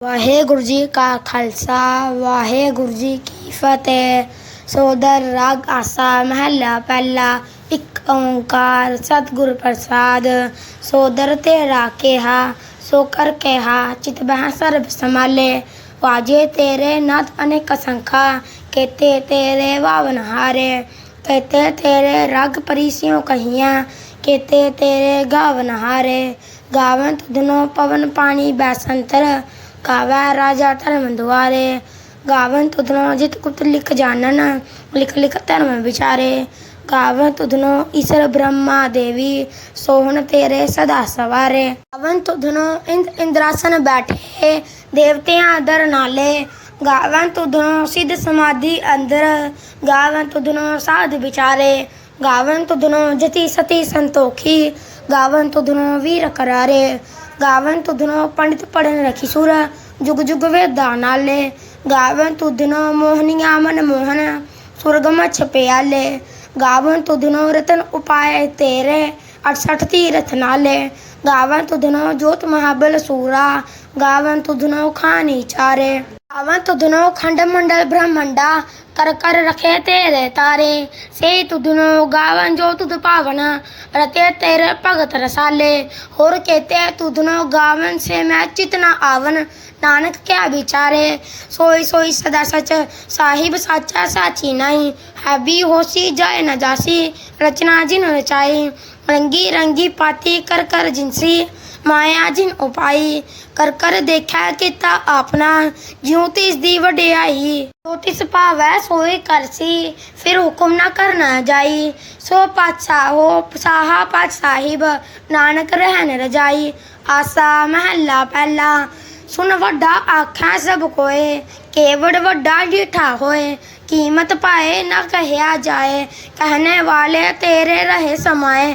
ਵਾਹਿਗੁਰੂ ਜੀ ਕਾ ਖਾਲਸਾ ਵਾਹਿਗੁਰੂ ਜੀ ਕੀ ਫਤਿਹ ਸੋਦਰ ਰਾਗ ਆਸਾ ਮਹੱਲਾ ਪਹਿਲਾ ਇੱਕ ਓੰਕਾਰ ਸਤਿਗੁਰ ਪ੍ਰਸਾਦ ਸੋਦਰ ਤੇਰਾ ਕਿਹਾ ਸੋ ਕਰ ਕਿਹਾ ਚਿਤ ਬਹਿ ਸਰਬ ਸਮਾਲੇ ਵਾਜੇ ਤੇਰੇ ਨਾਥ ਅਨੇਕ ਸੰਖਾ ਕੇਤੇ ਤੇਰੇ ਵਾਵਨ ਹਾਰੇ ਕੇਤੇ ਤੇਰੇ ਰਗ ਪਰੀਸਿਓ ਕਹੀਆਂ ਕੇਤੇ ਤੇਰੇ ਗਾਵਨ ਹਾਰੇ ਗਾਵਨ ਤੁਧਨੋ ਪਵਨ ਪਾਣੀ ਬੈਸੰਤਰ ਗਾਵੈ ਰਾਜਾ ਧਰਮ ਦੁਆਰੇ ਗਾਵਨ ਤੁਧਨੋ ਜਿਤ ਕੁਤ ਲਿਖ ਜਾਣਨ ਲਿਖ ਲਿਖ ਧਰਮ ਵਿਚਾਰੇ ਗਾਵਨ ਤੁਧਨੋ ਈਸ਼ਰ ਬ੍ਰਹਮਾ ਦੇਵੀ ਸੋਹਣ ਤੇਰੇ ਸਦਾ ਸਵਾਰੇ ਗਾਵਨ ਤੁਧਨੋ ਇੰਦ ਇੰਦਰਾਸਨ ਬੈਠੇ ਦੇਵਤਿਆਂ ਦਰ ਨਾਲੇ ਗਾਵਨ ਤੁਧਨੋ ਸਿੱਧ ਸਮਾਧੀ ਅੰਦਰ ਗਾਵਨ ਤੁਧਨੋ ਸਾਧ ਵਿਚਾਰੇ ਗਾਵਨ ਤੁਧਨੋ ਜਤੀ ਸਤੀ ਸੰਤੋਖੀ ਗਾਵਨ ਤੁਧਨੋ ਵੀਰ ਕਰਾਰੇ గావంతుదునో పండిత పడిన కిశోర జుగ జుగ వేదానాలే గావంతుదునో మోహనియామన మోహన ਸੁਰਗਮ ਛਪਿਆਲੇ ਗਾਵਨ ਤੁਧਨੋ ਰਤਨ ਉਪਾਏ ਤੇਰੇ। 68 ਤੀਰਥ ਨਾਲੇ। ਗਾਵਨ ਤੁਧਨੋ ਜੋਤ ਮਹਾਬਲ ਸੂਰਾ। ਗਾਵਨ ਤੁਧਨੋ ਖਾਨੀ ਚਾਰੇ। अवन तो दुनो खंड मंडल ब्रह्मंडा कर कर रखे तेरे तारे। से तु दुनो गावन जो तुद पावन, रते तेरे भगत रसाले। और कहते तु दुनो गावन से मैं चितना आवन, नानक क्या विचारे सोई सोई सदा सच, साहिब साचा साची नहीं। हैवी होशी जाए न जासी, रचना जिन रचाई। रंगी रंगी पाती कर कर जिनसी। ਮਾਇਆ ਜਿਨ ਉਪਾਈ ਕਰ ਕਰ ਦੇਖਿਆ ਕੀਤਾ ਆਪਣਾ ਜਿਉ ਤਿਸ ਦੀ ਵਡਿਆਈ ਜੋ ਤਿਸ ਭਾਵੈ ਸੋਈ ਕਰਸੀ ਫਿਰ ਹੁਕਮ ਨਾ ਕਰਨਾ ਜਾਈ ਸੋ ਪਾਤਸ਼ਾਹ ਹੋ ਸਾਹਾ ਪਾਤ ਸਾਹਿਬ ਨਾਨਕ ਰਹਿਣ ਰਜਾਈ ਆਸਾ ਮਹੱਲਾ ਪਹਿਲਾ ਸੁਨ ਵੱਡਾ ਆਖਾਂ ਸਭ ਕੋਏ ਕੇਵੜ ਵੱਡਾ ਡੀਠਾ ਹੋਏ ਕੀਮਤ ਪਾਏ ਨਾ ਕਹਿਆ ਜਾਏ कहने वाले तेरे रहे समाए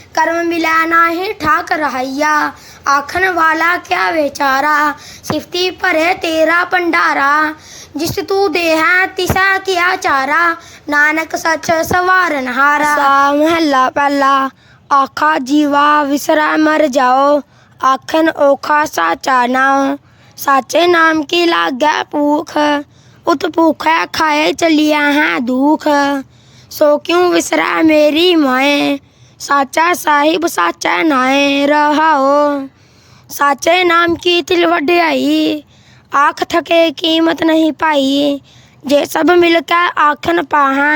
कर्म मिलाना है ठाक रहाइया आखन वाला क्या बेचारा? सिफ्ती पर है तेरा भंडारा। जिस तू दे तिसा क्या चारा। नानक सच सवार हारा महला पहला आखा जीवा विसरा मर जाओ। आखन ओखा साचा नाओ। साचे नाम की लाग भूख। उत भूख खाए चलिया है दुख। सो क्यों विसरा मेरी माए? साचा साहिब साचा नाए रहाओ। साचे नाम की तिल वड्याई, आँख थके कीमत नहीं पाई। जे सब मिलकर आखन पाहा,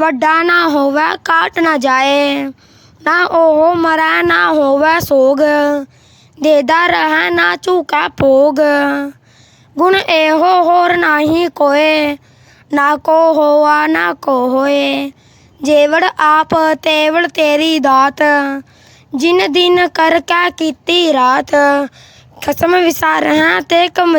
वड्डा ना होवे काट ना जाए। ना ओहो मरा ना होवे सोग, देदा रहा ना चूका भोग। गुण एहो होर नाही कोए, ना को होआ ना को होए। ਜੇਵੜ ਆਪ ਤੇਵੜ ਤੇਰੀ ਦਾਤ, ਜਿਨ ਦਿਨ ਕਰ ਕੈ ਕੀਤੀ ਰਾਤ, ਖਸਮ ਵਿਸਾਰ ਹੈ ਤੇ ਕਮ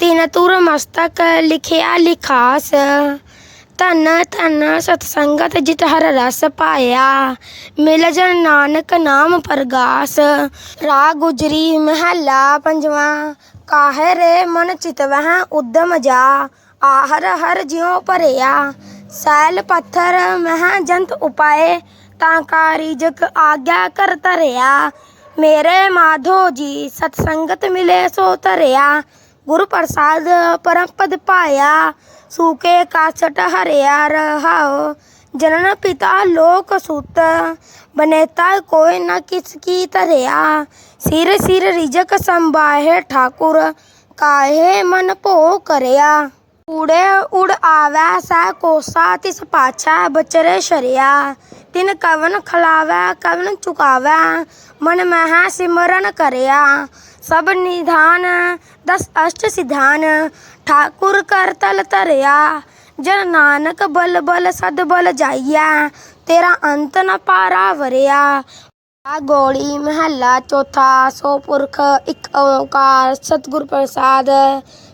ਤਿਨ ਤੁਰ ਮਸਤਕ ਲਿਖਿਆ ਲਿਖਾਸ ਧਨ ਧਨ ਸਤ ਸੰਗਤ ਜਿਤ ਹਰ ਰਸ ਪਾਇਆ ਮਿਲ ਜਨ ਨਾਨਕ ਨਾਮ ਪ੍ਰਗਾਸ ਰਾ ਗੁਜਰੀ ਮਹੱਲਾ ਪੰਜਵਾ ਕਾਹੇ ਰੇ ਮਨ ਚਿਤ ਵਹਿ ਉਦਮ ਜਾ ਆਹਰ ਹਰ ਜਿਉ ਭਰਿਆ ਸੈਲ ਪੱਥਰ ਮਹਾਂ ਜੰਤ ਉਪਾਏ ਤਾਂ ਕਾ ਰਿਜਕ ਆਗਿਆ ਕਰ ਧਰਿਆ ਮੇਰੇ ਮਾਧੋ ਜੀ ਸਤ ਸੰਗਤ ਮਿਲੇ ਸੋ ਧਰਿਆ गुरु प्रसाद परम पद पाया, सूखे कासट हरिया रहा जनन पिता लोक सुत, बनेता कोई न किसकी तरया। सिर सिर रिजक संबाहे ठाकुर, काहे मन पो करया। उड़े उड़ आवै सा कोसा, तिस पाछा बचरे शरिया। ਤਿਨ ਕਵਨ ਖਲਾਵੈ, ਕਵਨ ਚੁਕਾਵੈ। ਮਨ ਮਹਿ ਸਿਮਰਨ ਕਰਿਆ। ਸਭ ਨਿਧਾਨ, ਦਸ ਅਸ਼ਟ ਸਿਧਾਨ। ਠਾਕੁਰ ਕਰ ਤਲ ਤਰਿਆ ਜਨ ਨਾਨਕ ਬਲ ਬਲ ਸਦ ਬਲ ਜਾਈਐ। ਤੇਰਾ ਅੰਤ ਨ ਪਾਰਾ ਵਰਿਆ। ਆ ਗੋੜੀ ਮਹੱਲਾ ਚੌਥਾ, ਸੋ ਪੁਰਖ ਇੱਕ ਓਕਾਰ, ਸਤਿਗੁਰ ਪ੍ਰਸਾਦ।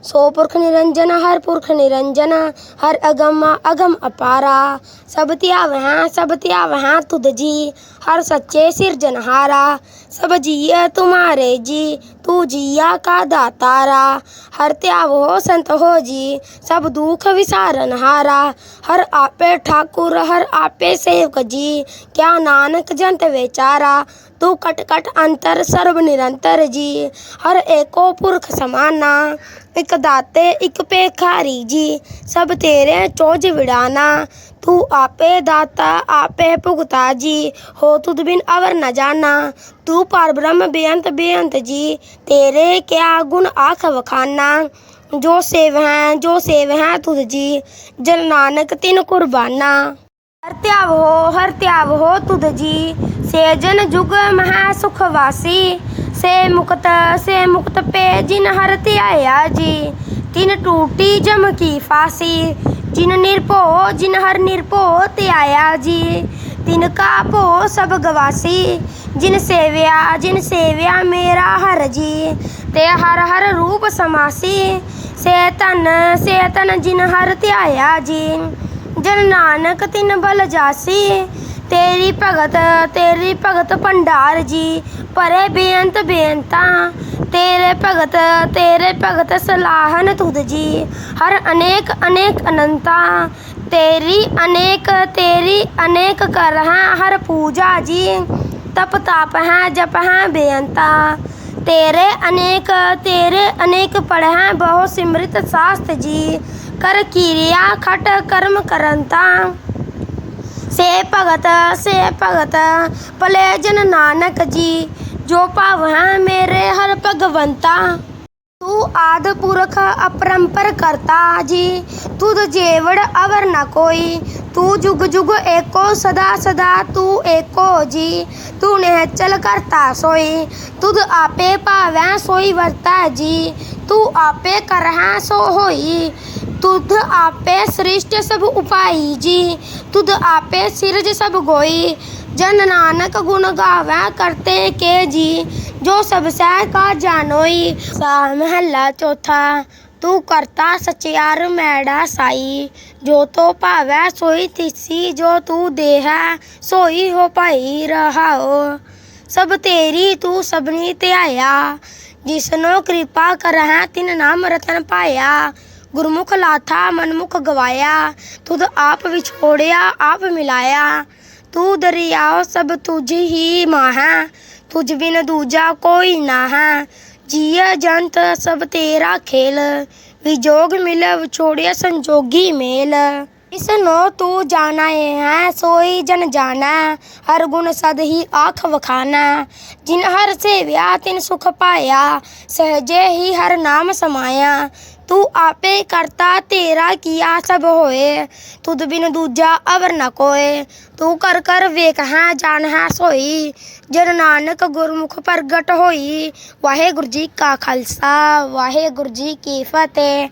सो पुरख निरंजन, हर पुरख निरंजन, हर अगम अगम अपारा। सब त्या वह, सब त्या वह तुद जी। हर सच्चे सिरजनहारा सब जिया तुम्हारे जी, तू जिया का दातारा। हर त्याव हो संत हो जी, सब दुख विसारन हारा। हर आपे ठाकुर, हर आपे सेवक जी। क्या नानक जंत बेचारा, तू कट कट अंतर, सर्व निरंतर जी। हर एको पुरख समाना। ਇਕ ਦਾਤੇ, ਇਕ ਭੇਖਾਰੀ ਜੀ, ਸਭ ਤੇਰੇ ਚੋਜ ਵਿੜਾਨਾ ਤੂੰ ਆਪੇ ਦਾਤਾ, ਆਪੇ ਭੁਗਤਾ ਜੀ, ਹੋ ਤੁਧ ਬਿਨ ਅਵਰ ਨ ਜਾਣਾ। ਤੂੰ ਪਰ ਬ੍ਰਹਮ ਬੇਅੰਤ ਬੇਅੰਤ ਜੀ, ਤੇਰੇ ਕਿਆ ਗੁਣ ਆਖ ਵਖਾਨਾ। ਜੋ ਸੇਵ ਹੈ, ਜੋ ਸੇਵ ਹੈ ਤੁਧ ਜੀ, ਜਨ ਨਾਨਕ ਤਿਨ ਕੁਰਬਾਨਾ। ਹਰ ਧਿਆਵ ਹੋ, ਹਰ ਧਿਆਵ ਹੋ ਤੁਧ ਜੀ ਸੇਜਨ ਜੁਗ ਮਹਾ ਸੁਖ ਵਾਸੀ। से मुक्त, से मुकत पे जिन हरति आया जी तिन टूटी जम की फांसी। जिन निरपो जिन हर निरपो ते आया जी तिन का पो सब गवासी। जिन सेव्या जिन सेव्या मेरा हर जी, ते हर हर रूप समासी। से तन से तन जिन हर त्याया जी जन नानक तिन बल जासी। तेरी भगत तेरी भगत भंडार जी ਪਰੇ ਬੇਅੰਤ ਬੇਅੰਤਾ ਤੇਰੇ ਭਗਤ ਤੇਰੇ ਭਗਤ ਸਲਾਹਨ ਤੁਧ ਜੀ ਹਰ ਅਨੇਕ ਅਨੇਕ ਅਨੰਤਾ ਤੇਰੀ ਅਨੇਕ ਤੇਰੀ ਅਨੇਕ ਕਰ ਹੈ ਹਰ ਪੂਜਾ ਜੀ ਤਪ ਤਾਪ ਹੈ ਜਪ ਹੈ ਬੇਅੰਤਾ ਤੇਰੇ ਅਨੇਕ ਤੇਰੇ ਅਨੇਕ ਪੜ੍ਹੈ ਬਹੁ ਸਿਮਰਿਤ ਸਾਸਤ ਜੀ ਕਰ ਕੀਰਿਆ ਖਟ ਕਰਮ ਕਰੰਤਾ ਸੇ ਭਗਤ ਸੇ ਭਗਤ ਭਲੇ ਜਨ ਨਾਨਕ ਜੀ ਜੋ जो पावा मेरे हर भगवंता। तू आद पुरख अपरंपर करता जी। तुद तो जेवड़ अवर न कोई। तू जुग जुग एको, सदा सदा तू एको जी। तू नेचल करता सोई। तुद आपे पावे सोई वर्ता जी। तू आपे करहा सो होई। तुद आपे सृष्ट सब उपाई जी। तुद आपे सिरज सब गोई। ਜਨ ਨਾਨਕ ਗੁਣ ਗਾਵੈ ਕਰਤੇ ਕੇ ਜੀ, ਜੋ ਸਭ ਸਹਿ ਕਾ ਜਾਣੋਈ। ਸਾ ਮਹੱਲਾ ਚੌਥਾ, ਤੂੰ ਕਰਤਾ ਸਚਿਆਰ ਮੈੜਾ ਸਾਈ। ਜੋ ਤੋ ਭਾਵੈ ਸੋਈ ਤਿਸੀ, ਜੋ ਤੂੰ ਦੇਹੈ ਸੋਈ ਹੋ ਭਾਈ ਰਹਾਓ ਸਭ ਤੇਰੀ ਤੂੰ ਸਭਨੀ ਧਿਆਇਆ, ਜਿਸਨੋ ਕਿਰਪਾ ਕਰਹਿ ਤਿਨ ਨਾਮ ਰਤਨ ਪਾਇਆ। ਗੁਰਮੁਖ ਲਾਥਾ ਮਨਮੁਖ ਗਵਾਇਆ, ਤੁਧ ਆਪ ਵਿਛੋੜਿਆ, ਆਪ ਮਿਲਾਇਆ। ਤੂੰ ਦਰਿਆਓ ਸਭ ਤੁਝ ਹੀ ਮਾਹੈ, ਤੁਝ ਬਿਨ ਦੂਜਾ ਕੋਈ ਨਾ ਹੈ ਜੀਅ ਜੰਤ, ਸਭ ਤੇਰਾ ਖੇਲ ਵਿਜੋਗ ਮਿਲ ਵਿਛੋੜਿਆ ਸੰਜੋਗੀ ਮੇਲ। ਇਸ ਨੂੰ ਤੂੰ ਜਾਣਾ है सोई जन जाना हर गुण सद ही आख वखाना जिन हर से व्या ਤਿਨ ਸੁਖ पाया सहजे ਹੀ ਹਰ ਨਾਮ ਸਮਾਇਆ। ਤੂੰ ਆਪੇ ਕਰਤਾ, ਤੇਰਾ ਕੀਆ ਸਭ ਹੋਏ। ਤੁਧ ਬਿਨ ਦੂਜਾ ਅਵਰ ਨ ਕੋਏ। ਤੂੰ ਕਰ ਕਰ ਵੇਖ ਹੈ, ਜਾਣ ਹੈ ਸੋਈ। ਜਨ ਨਾਨਕ ਗੁਰਮੁਖ ਪ੍ਰਗਟ ਹੋਈ। ਵਾਹਿਗੁਰੂ ਜੀ ਕਾ ਖਾਲਸਾ, ਵਾਹਿਗੁਰੂ ਜੀ ਕੀ ਫਤਿਹ।